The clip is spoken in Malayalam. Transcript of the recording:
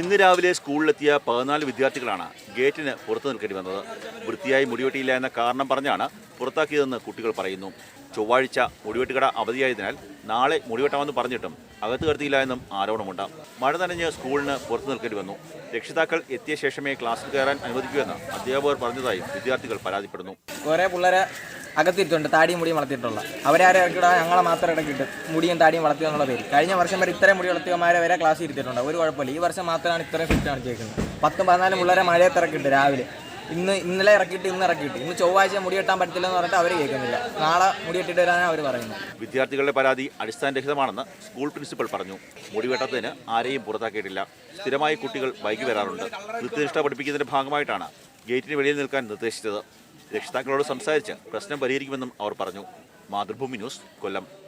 ഇന്ന് രാവിലെ സ്കൂളിലെത്തിയ പതിനാല് വിദ്യാർത്ഥികളാണ് ഗേറ്റിന് പുറത്തു നിൽക്കേണ്ടി വന്നത്. വൃത്തിയായി മുടിവെട്ടിയില്ല എന്ന കാരണം പറഞ്ഞാണ് പുറത്താക്കിയതെന്ന് കുട്ടികൾ പറയുന്നു. ചൊവ്വാഴ്ച മുടിവെട്ടുകട അവധിയായതിനാൽ നാളെ മുടിവെട്ടാമെന്ന് പറഞ്ഞിട്ടും അകത്ത് കടത്തിയില്ല എന്നും ആരോപണമുണ്ട്. മഴ നനഞ്ഞ് സ്കൂളിന് പുറത്തു നിൽക്കേണ്ടി വന്നു. രക്ഷിതാക്കൾ എത്തിയ ശേഷമേ ക്ലാസ്സിൽ കയറാൻ അനുവദിക്കൂ എന്ന് അധ്യാപകർ പറഞ്ഞതായും വിദ്യാർത്ഥികൾ പരാതിപ്പെടുന്നു. കുറേ പിള്ളേരെ അകത്തിട്ടുണ്ട് താടിയും മുടിയും വളർത്തിയിട്ടുള്ള. അവരാരെ ഇറക്കിടാൻ ഞങ്ങളെ മാത്രം ഇടക്കിട്ട് മുടിയും താടിയും വളർത്തുക എന്നുള്ള പേര്. കഴിഞ്ഞ വർഷം വരെ ഇത്രയും മുടി വളർത്തിയമാരെ വരെ ക്ലാസ് ഇരുത്തിയിട്ടുണ്ട്. ഒരു കുഴപ്പമില്ല. ഈ വർഷം മാത്രമാണ് ഇത്രയും ഫിറ്റ് കാണിച്ചേക്കുന്നത് പത്തും പതിനാലും പിള്ളേരെ മഴയത്ത് ഇറക്കിയിട്ട് രാവിലെ. ഇന്ന് ഇന്നലെ ഇറക്കിയിട്ട് ഇന്ന് ഇറക്കിയിട്ട്. ഇന്ന് ചൊവ്വാഴ്ച മുടി കെട്ടാൻ പറ്റില്ല എന്ന് പറഞ്ഞിട്ട് അവർ കേൾക്കുന്നില്ല. നാളെ മുടി കെട്ടിട്ട് വരാനാണ് അവർ പറയുന്നത്. വിദ്യാർത്ഥികളുടെ പരാതി അടിസ്ഥാനരഹിതമാണെന്ന് സ്കൂൾ പ്രിൻസിപ്പൽ പറഞ്ഞു. മുടി വെട്ടത്തിന് ആരെയും പുറത്താക്കിയിട്ടില്ല. സ്ഥിരമായി കുട്ടികൾ വൈകി വരാറുണ്ട്. കൃത്യനിഷ്ഠ പഠിപ്പിക്കുന്നതിന്റെ ഭാഗമായിട്ടാണ് ഗേറ്റിന് വെളിയിൽ നിൽക്കാൻ നിർദ്ദേശിച്ചത്. രക്ഷിതാക്കളോട് സംസാരിച്ച് പ്രശ്നം പരിഹരിക്കുമെന്നും അവർ പറഞ്ഞു. മാതൃഭൂമി ന്യൂസ് കൊല്ലം.